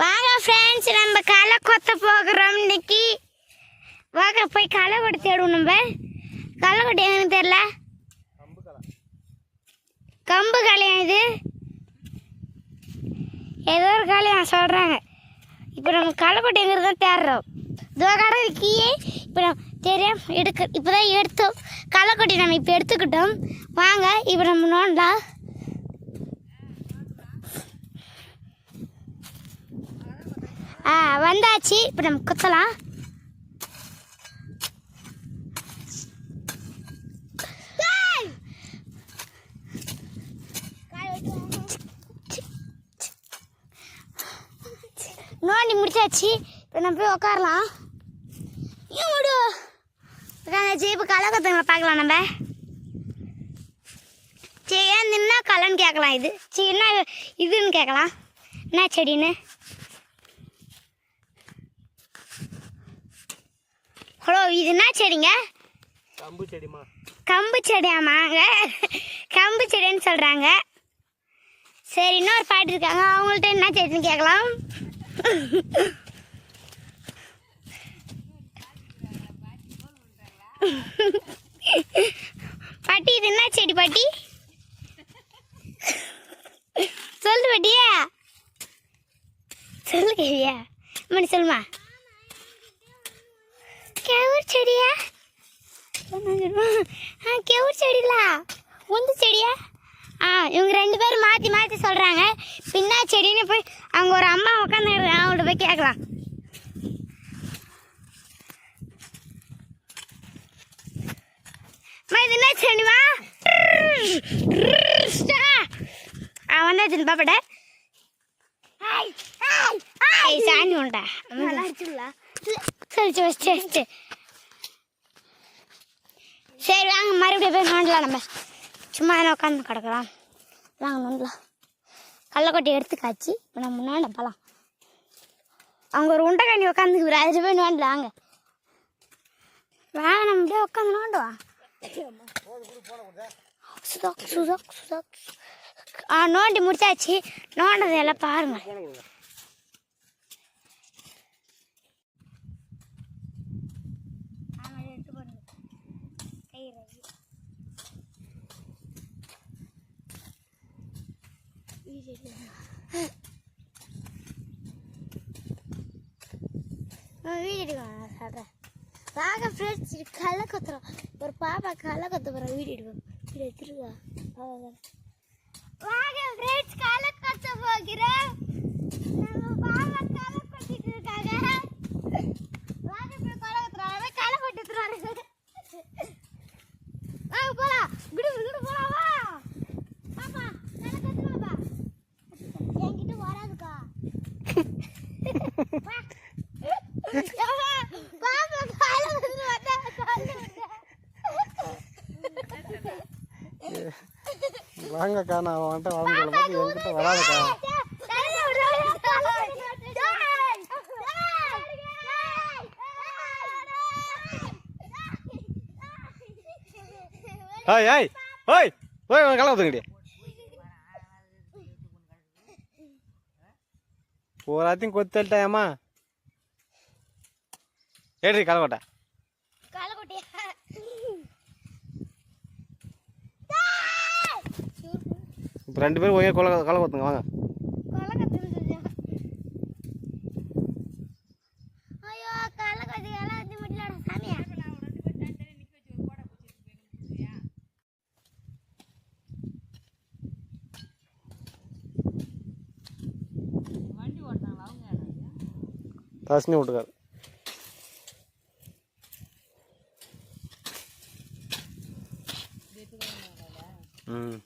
வாங்க ஃப்ரெண்ட்ஸ் நம்ம களை கொத்த போகிறோம் இன்னைக்கு. வாங்க போய் களை கொடி தேடுவோம் நம்ம. களை கொட்டி எனக்கு தெரியல? கம்பு கலையா இது. ஏதோ ஒரு கலையா சொல்கிறாங்க இப்போ நம்ம களை கொட்டி எங்கிறது தான் தேடுறோம். இதோ கடை இருக்கியே. இப்போ நம்ம தெரியும் எடுக்க இப்போ தான் எடுத்தோம். களை கொட்டி நம்ம இப்போ எடுத்துக்கிட்டோம். வாங்க இப்போ நம்ம நோண்டலாம். வந்தாச்சு. இப்போ நம்ம குத்தலாம். நோண்டி முடிச்சாச்சு. இப்போ நம்ம போய் உட்காரலாம் ஏன் விடு உட்காந்தாச்சு இப்போ களை பார்க்கலாம் நம்ம. சரி ஏன் என்ன கலைன்னு கேட்கலாம் இது. சரி என்ன இதுன்னு கேட்கலாம். என்ன செடின்னு? ஹலோ இது என்ன செடிங்க? கம்பு செடிமா கம்பு செடியாமாங்க கம்பு செடின்னு சொல்கிறாங்க சரி இன்னொரு பாட்டு இருக்காங்க. அவங்கள்ட்ட என்ன செடின்னு கேட்கலாம். பாட்டி இது என்ன செடி பாட்டி? சொல்லு பாட்டியா. சொல்லு கேவியா மணி சொல்லுமா கேவூர் செடியா? ஆ கேவூர் செடிலா? உந்து செடியா? ஆ இவங்க ரெண்டு பேரும் மாற்றி மாற்றி சொல்கிறாங்க பின்னா செடின்னு போய் அவங்க ஒரு அம்மா உட்காந்துருக்காங்க அவங்கள்ட்ட போய் கேட்கலாம். இது என்ன செடிமா ஆ வந்தாச்சு பாப்பட சாணி உண்டா சரி சரி சரி சரி சரி வாங்க மறுபடியும் போய் நோண்டலாம் நம்ம சும்மா என்ன உட்காந்து கிடக்கலாம் வாங்க நோண்டலாம் கள்ளக்கொட்டை எடுத்து காய்ச்சி இப்போ நம்ம நோண்ட போகலாம் அவங்க ஒரு உண்டைக்காணி உட்காந்துக்குற அதில் போய் நோண்டலாம் வாங்க வாங்க நம்ம அப்படியே உட்காந்து நோண்டுவா சுதாக் சுதாக் சுதாக் ஆ நோண்டி முடிச்சாச்சு நோண்டதை எல்லாம் பாருங்கள் வீடியோ எடுக்கணும் சொல்கிறேன் வாங்க ஃப்ரெண்ட்ஸ் களை கொத்துறோம் ஒரு பாப்பா களை கொத்த போகிறோம் வீடியோ எடுக்கணும் வீடியோ எடுத்துருக்கா வாங்க ஃப்ரெண்ட்ஸ் களை கொத்த போகிறோம் நம்ம பாப்பா களை கொத்திட்டு இருக்காங்க வாங்க இப்போ களை கொத்துறோம் அவன் களை கொட்டிட்டுறாரு வாங்க போலாம் குடு குடு போலாம் வா பாப்பா களை கொத்துறாப்பா என்கிட்ட வராதுக்கா வா பாப்பா கால வந்து வந்தா கால வாங்கக்கா நான் வரணும் சொல்லும் போது என்கிட்ட வராதுக்கா ஏய் ஏய் ஓய் ஓய் களை ஊற்றுங்கடி பூராத்தையும் கொத்தல்ட்டாயம்மா ஏடி களை இப்போ ரெண்டு பேரும் ஒரே கொலை களை கொத்துங்க வாங்க தர்ஷினி விட்டுக்காரு. ம்.